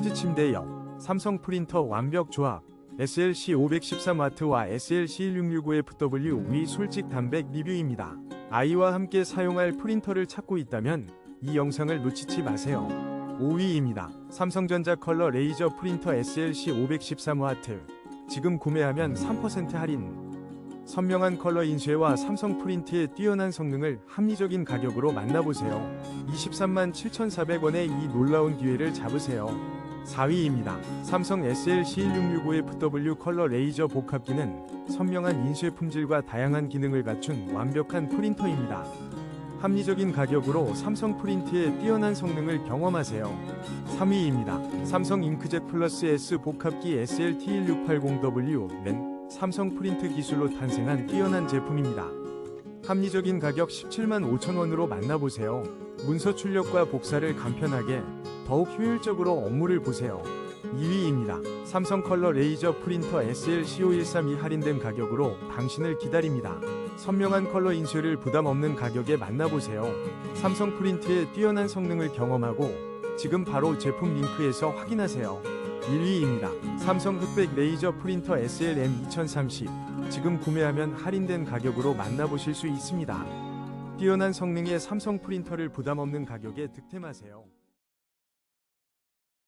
키즈 침대역, 삼성 프린터 완벽 조합, SLC 513W와 SLC 1669FW 위 솔직 담백 리뷰입니다. 아이와 함께 사용할 프린터를 찾고 있다면 이 영상을 놓치지 마세요. 5위입니다. 삼성전자 컬러 레이저 프린터 SLC 513W. 지금 구매하면 3% 할인. 선명한 컬러 인쇄와 삼성 프린트의 뛰어난 성능을 합리적인 가격으로 만나보세요. 23만 7,400원의 이 놀라운 기회를 잡으세요. 4위입니다. 삼성 SL C1665FW 컬러 레이저 복합기는 선명한 인쇄 품질과 다양한 기능을 갖춘 완벽한 프린터입니다. 합리적인 가격으로 삼성 프린트의 뛰어난 성능을 경험하세요. 3위입니다. 삼성 잉크젯 플러스 S 복합기 SLT1680W는 삼성 프린트 기술로 탄생한 뛰어난 제품입니다. 합리적인 가격 17만 5천원으로 만나보세요. 문서 출력과 복사를 간편하게 더욱 효율적으로 업무를 보세요. 2위입니다. 삼성 컬러 레이저 프린터 SL C5132 할인된 가격으로 당신을 기다립니다. 선명한 컬러 인쇄를 부담 없는 가격에 만나보세요. 삼성 프린트의 뛰어난 성능을 경험하고 지금 바로 제품 링크에서 확인하세요. 1위입니다. 삼성 흑백 레이저 프린터 SLM 2030. 지금 구매하면 할인된 가격으로 만나보실 수 있습니다. 뛰어난 성능의 삼성 프린터를 부담 없는 가격에 득템하세요.